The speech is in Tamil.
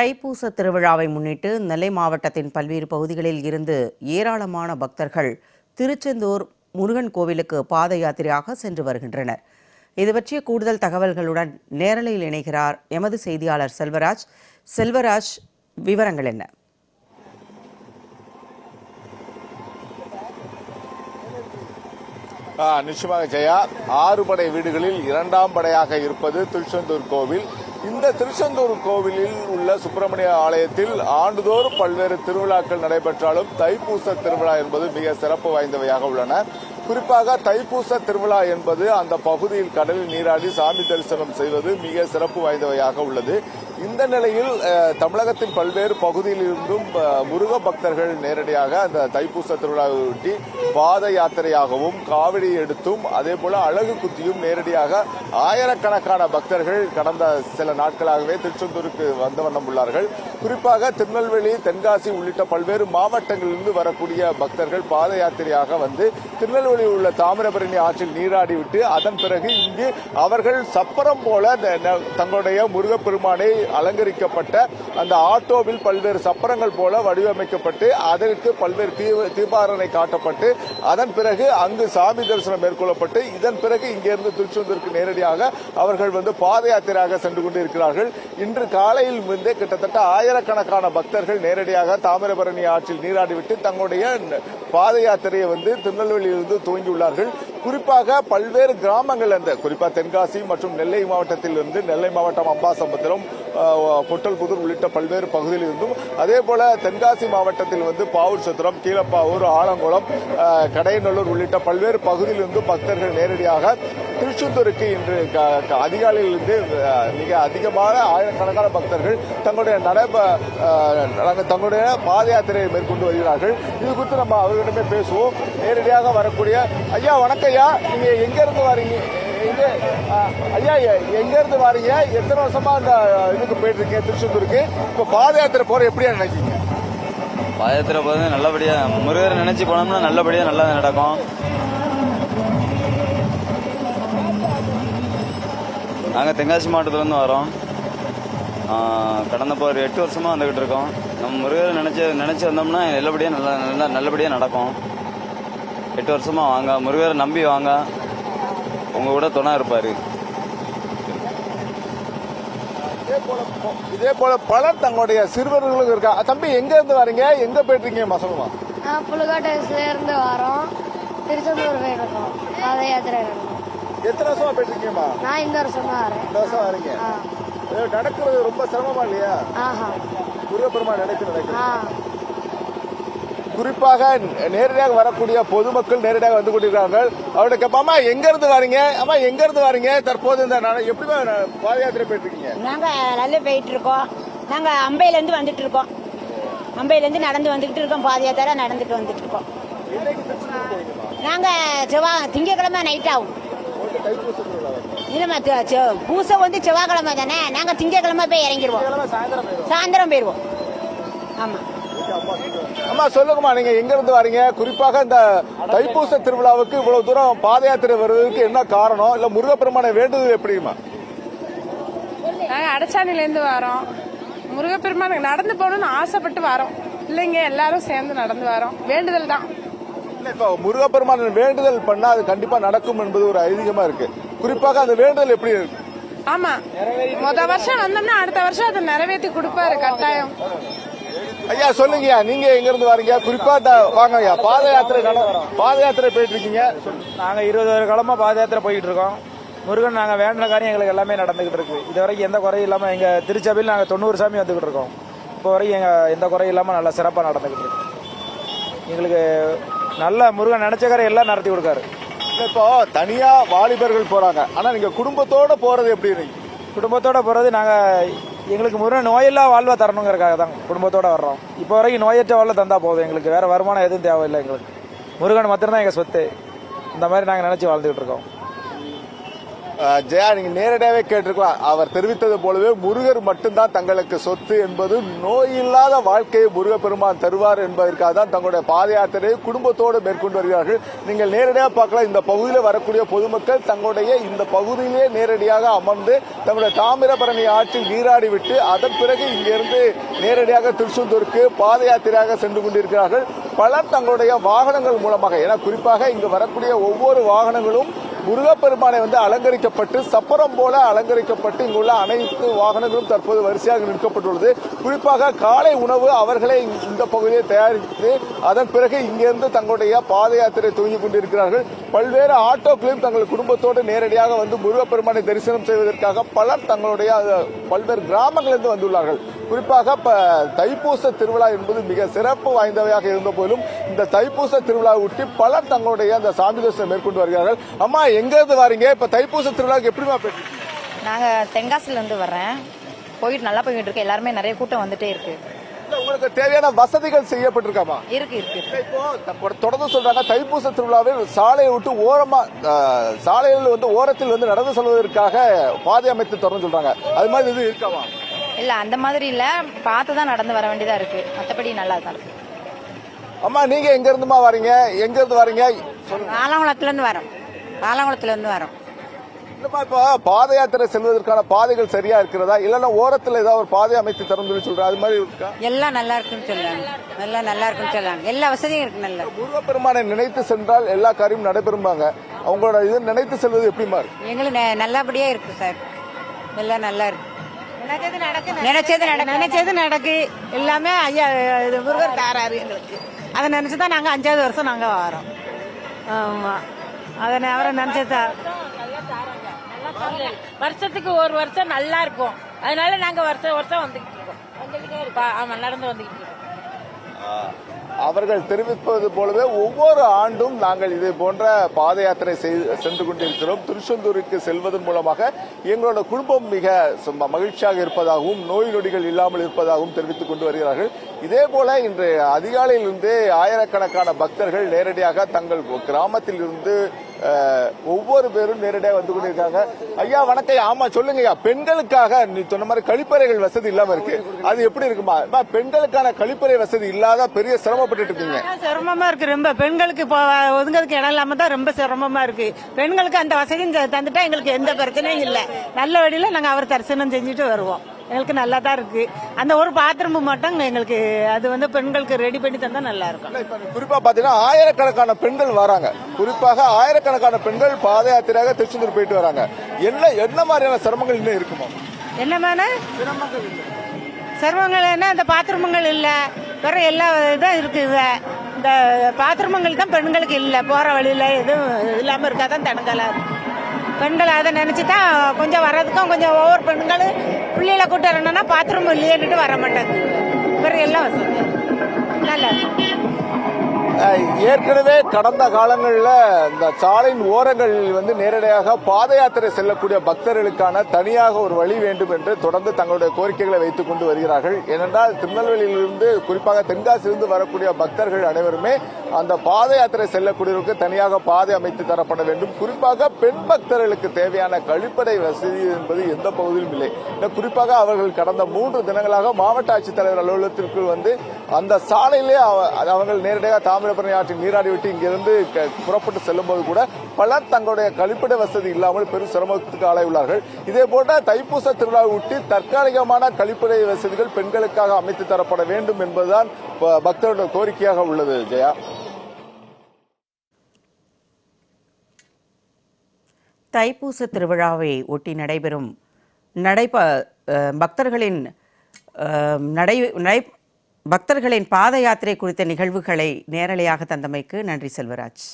தைப்பூச திருவிழாவை முன்னிட்டு நெல்லை மாவட்டத்தின் பல்வேறு பகுதிகளில் இருந்து ஏராளமான பக்தர்கள் திருச்செந்தூர் முருகன் கோவிலுக்கு பாத யாத்திரையாக சென்று வருகின்றனர். இது பற்றிய கூடுதல் தகவல்களுடன் நேரலையில் இணைகிறார் எமது செய்தியாளர் செல்வராஜ். செல்வராஜ் விவரங்கள் என்ன? நிச்சயமாக ஜெயா. ஆறு படை வீடுகளில் இரண்டாம் படையாக இருப்பது திருச்செந்தூர் கோவில். இந்த திருச்செந்தூர் கோவிலில் உள்ள சுப்பிரமணிய ஆலயத்தில் ஆண்டுதோறும் பல்வேறு திருவிழாக்கள் நடைபெற்றாலும் தைப்பூச திருவிழா என்பது மிக சிறப்பு வாய்ந்தவையாக உள்ளன. குறிப்பாக தைப்பூச திருவிழா என்பது அந்த பகுதியில் கடலில் நீராடி சாமி தரிசனம் செய்வது மிக சிறப்பு வாய்ந்தவையாக உள்ளது. இந்த நிலையில் தமிழகத்தின் பல்வேறு பகுதியிலிருந்தும் முருக பக்தர்கள் நேரடியாக அந்த தைப்பூச திருவிழாவை ஒட்டி பாத யாத்திரையாகவும் காவடி எடுத்தும் அதே போல அழகு குத்தியும் நேரடியாக ஆயிரக்கணக்கான பக்தர்கள் கடந்த சில நாட்களாகவே திருச்செந்தூருக்கு வந்த வண்ணம் உள்ளார்கள். குறிப்பாக திருநெல்வேலி தென்காசி உள்ளிட்ட பல்வேறு மாவட்டங்களிலிருந்து வரக்கூடிய பக்தர்கள் பாத யாத்திரையாக வந்து திருநெல்வேலியில் உள்ள தாமிரபரணி ஆற்றில் நீராடிவிட்டு அதன் பிறகு இங்கு அவர்கள் சப்பரம் போல தங்களுடைய முருகப்பெருமானை அலங்கரிக்கப்பட்ட அந்த ஆட்டோவில் பல்வேறு சப்பரங்கள் போல வடிவமைக்கப்பட்டு அதற்கு பல்வேறு தீ- தீபாரணை காட்டப்பட்டு அதன் பிறகு அங்கு சாமி தரிசனம் மேற்கொள்ளப்பட்டு இதன் பிறகு இங்கிருந்து திருச்செந்தூருக்கு நேரடியாக அவர்கள் வந்து பாத யாத்திரையாக சென்று கொண்டு இருக்கிறார்கள் இன்று காலையில் இருந்தே கிட்டத்தட்ட ஆயிரக்கணக்கான பக்தர்கள் நேரடியாக தாமிரபரணி ஆற்றில் நீராடிவிட்டு தங்களுடைய பாத யாத்திரையை வந்து திருநெல்வேலியிலிருந்து துவங்கியுள்ளார்கள். குறிப்பாக பல்வேறு கிராமங்கள் அந்த குறிப்பாக தென்காசி மற்றும் நெல்லை மாவட்டத்தில் இருந்து நெல்லை மாவட்டம் அம்பாசமுத்திரம் பொட்டல் பொட்டல்புதூர் உள்ளிட்ட பல்வேறு பகுதியில் இருந்தும் அதே போல தென்காசி மாவட்டத்தில் வந்து பாவூர் சத்திரம் கீழப்பாவூர் ஆலங்குளம் கடையநல்லூர் உள்ளிட்ட பல்வேறு பகுதியில் இருந்து பக்தர்கள் நேரடியாக திருச்செந்தூருக்கு இன்று க- அதிகாலையிலிருந்து மிக அதிகமான ஆயிரக்கணக்கான பக்தர்கள் தங்களுடைய நட தங்களுடைய பாத யாத்திரையை மேற்கொண்டு வருகிறார்கள். இது குறித்து நம்ம அவர்களிடமே பேசுவோம். நேரடியாக வரக்கூடிய ஐயா வணக்கம் ஐயா. நீங்க எங்க இருந்து வரீங்க? இது ஐயா எங்கேருந்து எங்க இருந்து வரீங்க? எத்தனை வருஷமா அந்த இதுக்கு போயிட்டு இருக்கீங்க திருச்செந்தூருக்கு? இப்ப பாத யாத்திரை போற எப்படியா நினைக்கீங்க யாத்திரை போது நல்லபடியா முருகர் நினைச்சு போனோம்னா நல்லபடியா நல்லா நடக்கும். நாங்கள் தென்காசி மாவட்டத்துலேருந்து வரோம். கடந்த இப்போ ஒரு எட்டு வருஷமா வந்துகிட்டு இருக்கோம். நம்ம முருகர் நினைச்சு நினைச்சு வந்தோம்னா நல்லபடியா நல்லா நல்லா நல்லபடியா நடக்கும். எட்டு வருஷமா வாங்க முருகரை நம்பி வாங்க. உங்க கூட துணை இருப்பாரு. இதே போல இதே போல பலர் தங்களுடைய சிறுவர்களும் இருக்கா. தம்பி எங்க இருந்து வரீங்க? எங்க போயிட்டு இருக்கீங்க மசனமா நான் புழுக்காட்டை இருந்து வரோம். திருச்செந்தூர் போயிருக்கோம். பாத யாத்திரை எத்தனை வருஷமா போயிட்டு இருக்கீங்கம்மா நான் இந்த வருஷம் தான் வரேன். இந்த வருஷம் வரீங்க. நடக்கிறது ரொம்ப சிரமமா இல்லையா? ஆஹா. முருகப்பெருமான் நினைச்சு நடக்குது. ஆ. குறிப்பாக நேரடியாக வரக்கூடிய பொதுமக்கள் நேரடியாக வந்து கொண்டிருக்கிறார்கள். அவர்கிட்ட கேட்பாமா எங்க இருந்து வரீங்க? அம்மா எங்க இருந்து வரீங்க? தற்போது இந்த எப்படி பாத யாத்திரை போயிட்டு இருக்கீங்க நாங்க நல்லா போயிட்டு இருக்கோம் நாங்க அம்பையில இருந்து வந்துட்டு இருக்கோம் அம்பையில இருந்து நடந்து வந்துகிட்டு இருக்கோம். பாதயாத்திரை நடந்துட்டு வந்துட்டு இருக்கோம்? நாங்க செவ்வாய் திங்கக்கிழமை நைட் ஆகும். இல்லம்மா பூசை வந்து செவ்வாய்க்கிழமை தானே? நாங்க திங்கக்கிழமை போய் இறங்கிடுவோம். சாயந்தரம் போயிடுவோம். ஆமா. அம்மா சொல்லுங்கம்மா நீங்க எங்க இருந்து வரீங்க? குறிப்பாக இந்த தைப்பூச திருவிழாவுக்கு இவ்வளவு தூரம் பாத யாத்திரை வருவதற்கு என்ன காரணம்? இல்ல முருகப்பெருமானை வேண்டுதல் எப்படிமா நாங்க அடச்சாணிலேருந்து வரோம். முருகப்பெருமானுக்கு நடந்து போகணும்னு ஆசைப்பட்டு வரோம். இல்லைங்க எல்லாரும் சேர்ந்து நடந்து வரோம். வேண்டுதல் தான். இப்ப முருகப்பெருமான் வேண்டுதல் பண்ணா அது கண்டிப்பா நடக்கும் என்பது ஒரு ஐதீகமா இருக்கு. குறிப்பாக அந்த வேண்டுதல் எப்படி இருக்கு? ஆமா. முத வருஷம் வந்தோம்னா அடுத்த வருஷம் அதை நிறைவேற்றி கொடுப்பாரு கட்டாயம். ஐயா சொல்லுங்கய்யா. நீங்க எங்க இருந்து வரீங்க? குறிப்பா வாங்க ஐயா பாத யாத்திரை பாத யாத்திரை போயிட்டு இருக்கீங்க? நாங்கள் இருபது வருட காலமாக பாத யாத்திரை போயிட்டு இருக்கோம். முருகன் நாங்கள் வேண்டின காரியம் எங்களுக்கு எல்லாமே நடந்துகிட்டு இருக்கு. இது வரைக்கும் எந்த குறையும் இல்லாமல் எங்கள் திருச்சபையில் நாங்கள் தொண்ணூறு சாமி வந்துகிட்டு இருக்கோம். இப்போ வரைக்கும் எங்கள் எந்த குறையும் இல்லாமல் நல்லா சிறப்பாக நடந்துகிட்டு இருக்கு. எங்களுக்கு நல்ல முருகன் நினைச்ச காரியம் எல்லாம் நடத்தி கொடுக்காரு. இப்போ தனியா வாலிபர்கள் போறாங்க. ஆனா நீங்க குடும்பத்தோட போறது எப்படி குடும்பத்தோட போகிறது நாங்கள் எங்களுக்கு முருகன் நோயெல்லாம் வாழ்வா தரணுங்கிறக்காக தான் குடும்பத்தோட வர்றோம். இப்போ வரைக்கும் நோயற்ற வாழ்வை தந்தா போதும். எங்களுக்கு வேற வருமானம் எதுவும் தேவையில்லை எங்களுக்கு. முருகன் மட்டும்தான் எங்கள் சொத்து. இந்த மாதிரி நாங்கள் நினச்சி வாழ்ந்துகிட்டு இருக்கோம். ஜெயா நீங்க நேரடியாவே கேட்டிருக்கலாம். அவர் தெரிவித்தது போலவே முருகர் மட்டும்தான் தங்களுக்கு சொத்து என்பது நோயில்லாத வாழ்க்கையை முருகப்பெருமான் தருவார் என்பதற்காக தான் தங்களுடைய பாத யாத்திரையை குடும்பத்தோடு மேற்கொண்டு வருகிறார்கள். நீங்கள் நேரடியாக பார்க்கலாம் இந்த பகுதியில் வரக்கூடிய பொதுமக்கள் தங்களுடைய இந்த பகுதியிலே நேரடியாக அமர்ந்து தங்களுடைய தாமிரபரணி ஆற்றில் நீராடி விட்டு அதன் பிறகு இங்கிருந்து நேரடியாக திருச்செந்தூருக்கு பாத யாத்திரையாக சென்று கொண்டிருக்கிறார்கள். பலர் தங்களுடைய வாகனங்கள் மூலமாக ஏன்னா குறிப்பாக இங்கு வரக்கூடிய ஒவ்வொரு வாகனங்களும் முருகப்பெருமானை வந்து அலங்கரிக்கப்பட்டு சப்பரம் போல அலங்கரிக்கப்பட்டு இங்குள்ள அனைத்து வாகனங்களும் தற்போது வரிசையாக நிற்கப்பட்டுள்ளது. குறிப்பாக காலை உணவு அவர்களே இந்த- இந்த பகுதியை தயாரித்து அதன் பிறகு இங்கிருந்து தங்களுடைய பாத யாத்திரை துவங்கி கொண்டிருக்கிறார்கள். பல்வேறு ஆட்டோக்களையும் தங்கள் குடும்பத்தோடு நேரடியாக வந்து முருகப்பெருமானை தரிசனம் செய்வதற்காக பலர் தங்களுடைய பல்வேறு கிராமங்களிலிருந்து வந்துள்ளார்கள். குறிப்பாக தைப்பூச திருவிழா என்பது மிக சிறப்பு வாய்ந்தவையாக இருந்த போதிலும் இந்த தைப்பூச திருவிழாவை ஒட்டி பலர் தங்களுடைய அந்த சாமி தரிசனம் மேற்கொண்டு வருகிறார்கள். அம்மா எங்கிருந்து வரீங்க? இப்ப தைப்பூச திருவிழாவுக்கு எப்படிமா போயிட்டு? நாங்க நாங்கள் தென்காசிலேருந்து வர்றேன். போயிட்டு நல்லா போயிட்டு இருக்கு. எல்லாருமே நிறைய கூட்டம் வந்துட்டே இருக்கு. உங்களுக்கு தேவையான வசதிகள் செய்யப்பட்டிருக்காமா? இருக்கு இருக்கு இப்போ தொடர்ந்து சொல்றாங்க தைப்பூச திருவிழாவில் சாலையை விட்டு ஓரமா சாலையில் வந்து ஓரத்தில் வந்து நடந்து செல்வதற்காக பாதை அமைத்து தொடர்ந்து சொல்றாங்க. அது மாதிரி இது இருக்காமா இல்லை அந்த மாதிரி இல்லை. பார்த்து தான் நடந்து வர வேண்டியதா இருக்கு. மற்றபடி நல்லா தான் இருக்கு. அம்மா நீங்க எங்க இருந்துமா வரீங்க? எங்க இருந்து வரீங்க? சொல்லுங்க ஆலங்குளத்துலேருந்து வரோம். ஆலங்குளத்துலேருந்து வரோம். இல்லப்பா இப்ப? பாத யாத்திரை செல்வதற்கான பாதைகள் சரியா இருக்கிறதா? இல்லன்னா ஓரத்துல ஏதாவது ஒரு பாதை அமைத்து தரணும்னு சொல்றா. அது மாதிரி இருக்கா? எல்லாம் நல்லா இருக்குன்னு சொல்லுவாங்க எல்லாம் நல்லா இருக்குன்னு சொல்லுவாங்க எல்லா வசதியும் இருக்கு நல்லா. முருகப்பெருமானை நினைத்து சென்றால் எல்லா காரியமும் நடைபெறும்பாங்க. அவங்களோட இது நினைத்து செல்வது எப்படிமா இருக்கு எங்களுக்கு ந- நல்லபடியா இருக்கு சார். எல்லாம் நல்லா இருக்கு. நினைச்சது நடக்கு நினைச்சது நடக்கு. எல்லாமே ஐயா இது முருகர் தாராரு எங்களுக்கு. அதை நினைச்சுதான் நாங்க அஞ்சாவது வருஷம் நாங்க வரோம். ஆமா. அதை அவரை நினைச்சதா? வருஷத்துக்கு ஒரு வருஷம் நல்லா இருக்கும். அதனால நாங்க வருஷம் வருஷம் வந்துகிட்டு இருக்கோம். வந்துகிட்டே இருக்கோம். ஆமா நடந்து வந்துகிட்டு இருக்கோம். அவர்கள் தெரிவிப்பது போலவே ஒவ்வொரு ஆண்டும் நாங்கள் இதே போன்ற பாத யாத்திரை செய்து- சென்று கொண்டிருக்கிறோம். திருச்செந்தூருக்கு செல்வதன் மூலமாக எங்களோட குடும்பம் மிக சும்மா மகிழ்ச்சியாக இருப்பதாகவும் நோய் நொடிகள் இல்லாமல் இருப்பதாகவும் தெரிவித்துக் கொண்டு வருகிறார்கள். இதே போல இன்று அதிகாலையிலிருந்தே ஆயிரக்கணக்கான பக்தர்கள் நேரடியாக தங்கள் கிராமத்தில் இருந்து ஒவ்வொரு பேரும் நேரடியாக வந்து கொண்டிருக்காங்க. ஐயா வணக்கம் ஆமா சொல்லுங்க ஐயா. பெண்களுக்காக நீ சொன்ன மாதிரி கழிப்பறைகள் வசதி இல்லாம இருக்கு. அது எப்படி இருக்குமா? பெண்களுக்கான கழிப்பறை வசதி இல்லாத பெரிய சிரமப்பட்டு இருக்கீங்க. சிரமமா இருக்கு. ரொம்ப பெண்களுக்கு இப்போ ஒதுங்கிறதுக்கு இடம் இல்லாம தான் ரொம்ப சிரமமா இருக்கு. பெண்களுக்கு அந்த வசதியும் தந்துட்டா எங்களுக்கு எந்த பிரச்சனையும் இல்லை. நல்ல வழியில நாங்க அவர் தரிசனம் செஞ்சுட்டு வருவோம். எங்களுக்கு நல்லா தான் இருக்கு. அந்த ஒரு பாத்ரூம் மட்டும் எங்களுக்கு அது வந்து பெண்களுக்கு ரெடி பண்ணி தந்தா நல்லா இருக்கும். இப்ப குறிப்பா பாத்தீங்கன்னா ஆயிரக்கணக்கான பெண்கள் வராங்க. குறிப்பாக ஆயிரக்கணக்கான பெண்கள் பாத யாத்திரையாக திருச்செந்தூர் போயிட்டு வராங்க. என்ன என்ன மாதிரியான சிரமங்கள் இன்னும் இருக்குமா? என்னமான சிரமங்கள் என்ன? இந்த பாத்ரூமுங்கள் இல்லை. வேற எல்லா இதான் இருக்கு இவ. இந்த பாத்ரூமுங்கள் தான் பெண்களுக்கு இல்லை. போற வழியில எதுவும் இல்லாம இருக்காதான் தடங்கலா இருக்கு. பெண்கள் அதை நினச்சி தான் கொஞ்சம் வர்றதுக்கும் கொஞ்சம் ஒவ்வொரு பெண்களும் பிள்ளைகளை கூட்டு வரணும்னா பாத்ரூம் இல்லையேன்னுட்டு வர மாட்டாங்க. வேற எல்லாம் வசதி. நல்லா இருக்கும் ஏற்கனவே கடந்த காலங்களில் இந்த சாலையின் ஓரங்களில் வந்து நேரடியாக பாத யாத்திரை செல்லக்கூடிய பக்தர்களுக்கான தனியாக ஒரு வழி வேண்டும் என்று தொடர்ந்து தங்களுடைய கோரிக்கைகளை வைத்துக் கொண்டு வருகிறார்கள். ஏனென்றால் திருநெல்வேலியிலிருந்து குறிப்பாக தென்காசியிலிருந்து வரக்கூடிய பக்தர்கள் அனைவருமே அந்த பாத யாத்திரை செல்லக்கூடியவருக்கு தனியாக பாதை அமைத்து தரப்பட வேண்டும். குறிப்பாக பெண் பக்தர்களுக்கு தேவையான கழிப்படை வசதி என்பது எந்த பகுதியிலும் இல்லை. குறிப்பாக அவர்கள் கடந்த மூன்று தினங்களாக மாவட்ட ஆட்சித்தலைவர் அலுவலகத்திற்கு வந்து அந்த சாலையிலே அவர்கள் நேரடியாக தாமிரபரணி ஆற்றில் நீராடிவிட்டு இங்கிருந்து புறப்பட்டு செல்லும்போது கூட பலர் தங்களுடைய கழிப்பிட வசதி இல்லாமல் பெரும் சிரமத்துக்கு ஆளாயுள்ளார்கள். இதே போன்ற தைப்பூச திருவிழாவை ஒட்டி தற்காலிகமான கழிப்பிட வசதிகள் பெண்களுக்காக அமைத்து தரப்பட வேண்டும் என்பதுதான் ப- பக்தர்களுடைய கோரிக்கையாக உள்ளது ஜெயா. தைப்பூச திருவிழாவை ஒட்டி நடைபெறும் நடைப பக்தர்களின் நடை நடை பக்தர்களின் பாத யாத்திரை குறித்த நிகழ்வுகளை நேரலையாக தந்தமைக்கு நன்றி செல்வராஜ்.